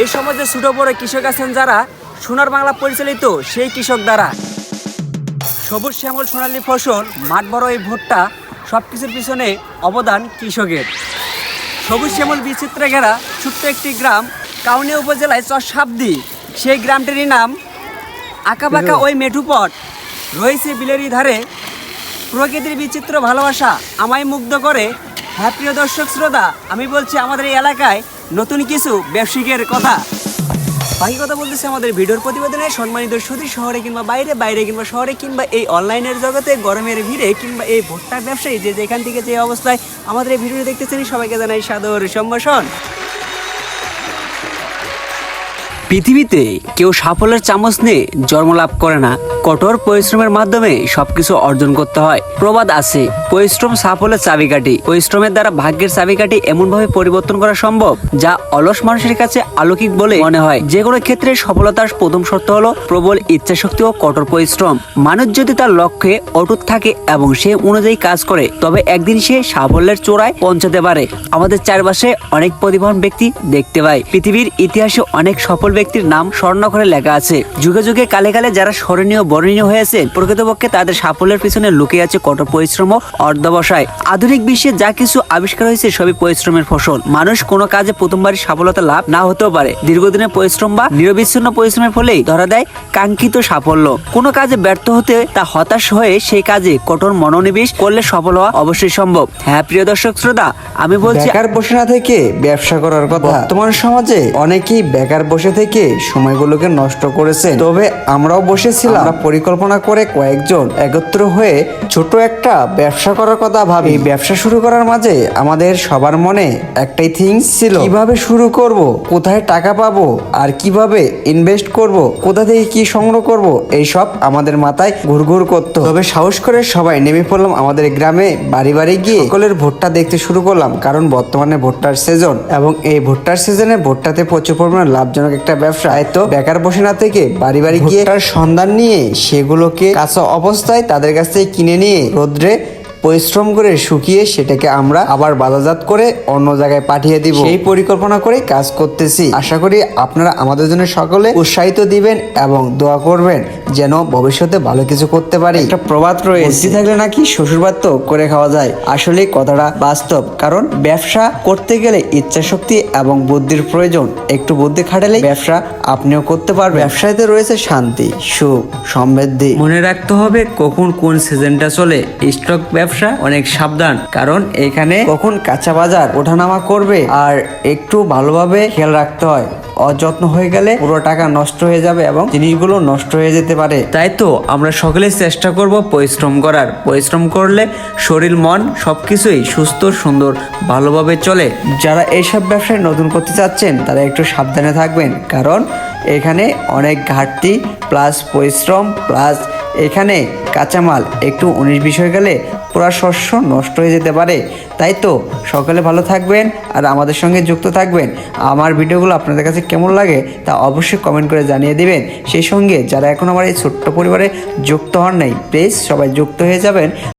এই সমাজে ছোট বড় কৃষক আছেন যারা সোনার বাংলা পরিচালিত সেই কৃষক দ্বারা। সবুজ শ্যামল সোনালী ফসল মাঠ বড় এই ভুট্টা সব কিছুর পিছনে অবদান কৃষকের। সবুজ শ্যামল বিচিত্রে ঘেরা ছোট্ট একটি গ্রাম কাউনিয়া উপজেলায় চরসাবদি সেই গ্রামটিরই নাম আঁকাবাঁকা ওই মেঠুপট রয়েছে বিলেরই ধারে প্রকৃতির বিচিত্র ভালোবাসা। আমায় মুগ্ধ করে হ্যাঁ প্রিয় দর্শক শ্রোতা আমি বলছি আমাদের এই এলাকায় নতুন কিছু ব্যবসায়িকের কথা। বাকি কথা বলতেছে আমাদের ভিডিওর প্রতিবেদনে। সম্মানিত সুদী শহরে কিংবা বাইরে বাইরে কিংবা শহরে কিংবা এই অনলাইনের জগতে গরমের ভিড়ে কিংবা এই ভুট্টার ব্যবসায়ী যে যেখান থেকে যে অবস্থায় আমাদের এই ভিডিও দেখতেছেন, সবাইকে জানাই সাদর সম্ভাষণ। পৃথিবীতে কেউ সাফল্যের চামচ নিয়ে জন্মলাভ করে না। কঠোর পরিশ্রমের মাধ্যমে সবকিছু অর্জন করতে হয়। প্রবাদ আছে, পরিশ্রম সাফল্যের চাবিকাঠি। পরিশ্রমের দ্বারা ভাগ্যের চাবিকাঠি এমনভাবে পরিবর্তন করা সম্ভব, যা অলস মানুষের কাছে আলৌকিক বলে মনে হয়। যে কোনো ক্ষেত্রে সফলতার প্রথম শর্ত হলো প্রবল ইচ্ছাশক্তি ও কঠোর পরিশ্রম। মানুষ যদি তার লক্ষ্যে অটুট থাকে এবং সে অনুযায়ী কাজ করে, তবে একদিন সে সাফল্যের চূড়ায় পৌঁছাতে পারে। আমাদের চারপাশে অনেক প্রতিভাবান ব্যক্তি দেখতে পাই পৃথিবীর ইতিহাসে অনেক সফল ব্যক্তির নাম স্বর্ণাক্ষরে লেখা আছে। যুগে যুগে কালে কালে যারা স্মরণীয় বর্ণনীয় হয়েছে প্রকৃতপক্ষে তাদের সাফল্যের পিছনে লুকিয়ে আছে কঠোর পরিশ্রম ও অর্ধবসায়। আধুনিক বিশ্বে যা কিছু আবিষ্কার হয়েছে সবই পরিশ্রমের ফসল। মানুষ কোনো কাজে প্রথমবারই সফলতা লাভ না হতেও পারে। দীর্ঘদিনের পরিশ্রম বা নিরবিচ্ছিন্ন পরিশ্রমের ফলেই ধরা দেয় কাঙ্ক্ষিত সাফল্য। কোনো কাজে ব্যর্থ হতে তা হতাশ হয়ে সেই কাজে কঠোর মনোনিবেশ করলে সফল হওয়া অবশ্যই সম্ভব। হ্যাঁ প্রিয় দর্শক শ্রোতা আমি বলছি বেকার বসে না থেকে ব্যবসা করার কথা। বর্তমান সমাজে অনেকেই বেকার বসে থেকে সময়গুলোকে নষ্ট করেছে তবে আমরাও বসেছিলাম। পরিকল্পনা করে কয়েকজন একত্র হয়ে ছোট একটা ব্যবসা করার কথা ভাবি। ব্যবসা শুরু করার মাঝে আমাদের সবার মনে একটাই থিংস ছিল, কীভাবে শুরু করব, কোথায় টাকা পাবো, আর কীভাবে ইনভেস্ট করব, কোথা থেকে কি সংগ্রহ করব, এইসব আমাদের মাথায় ঘুরঘুর করতো। তবে সাহস করে সবাই নেমে পড়লাম আমাদের গ্রামে, বাড়ি বাড়ি গিয়ে সকলের ভুট্টা দেখতে শুরু করলাম, কারণ বর্তমানে ভুট্টার সিজন এবং এই ভুট্টার সিজনে ভুট্টাতে প্রচুর পরিমাণে লাভজনক একটা ব্যবসা। তো বেকার বসে না থেকে বাড়ি বাড়ি গিয়ে তার সন্ধান নিয়ে সেগুলোকে কাঁচা অবস্থায় তাদের কাছ থেকে কিনে নিয়ে রোদ্রে পরিশ্রম করে শুকিয়ে সেটাকে আমরা আবার বাজারজাত করে অন্য জায়গায় পাঠিয়ে দিব। সেই পরিকল্পনা করে কাজ করতেছি। আশা করি আপনারা আমাদের জন্য সকলে উৎসাহিত দিবেন এবং দোয়া করবেন যেন ভবিষ্যতে ভালো কিছু করতে পারি। একটা প্রবাদ রয়েছে। থাকলে নাকি শ্বশুরবাদ তো করে খাওয়া যায়। আসলে কথাটা বাস্তব কারণ ব্যবসা করতে গেলে ইচ্ছা শক্তি এবং বুদ্ধির প্রয়োজন। একটু বুদ্ধি খাটালে ব্যবসা আপনিও করতে পারবেন। ব্যবসাতে রয়েছে শান্তি সুখ সমৃদ্ধি। মনে রাখতে হবে কখন কোন সিজনটা চলে। স্টক ব্যবসা অনেক সাবধান। কারণ এখানে কখন কাঁচা বাজার ওঠানামা করবে আর একটু ভালোভাবে খেয়াল রাখতে হয়। অযত্ন হয়ে গেলে পুরো টাকা নষ্ট হয়ে যাবে এবং জিনিসগুলো নষ্ট হয়ে যেতে পারে। তাই তো আমরা সকলে চেষ্টা করব পরিশ্রম করার। পরিশ্রম করলে শরীর, মন সবকিছুই সুস্থ, সুন্দর, ভালোভাবে চলে। যারা এইসব ব্যবসায় নতুন করতে চাচ্ছেন, তারা একটু সাবধানে থাকবেন। কারণ এখানে অনেক ঘাটতি প্লাস পরিশ্রম প্লাস এখানে কাঁচামাল একটু উনিশ বিশ হয়ে গেলে পুরা শস্য নষ্ট হয়ে যেতে পারে। তাই তো, সকালে ভালো থাকবেন আর আমাদের সঙ্গে যুক্ত থাকবেন। আমার ভিডিওগুলো আপনাদের কাছে কেমন লাগে তা অবশ্যই কমেন্ট করে জানিয়ে দিবেন। সেই সঙ্গে যারা এখন আমার এই ছোট্ট পরিবারে যুক্ত হন নাই প্লিজ সবাই যুক্ত হয়ে যাবেন।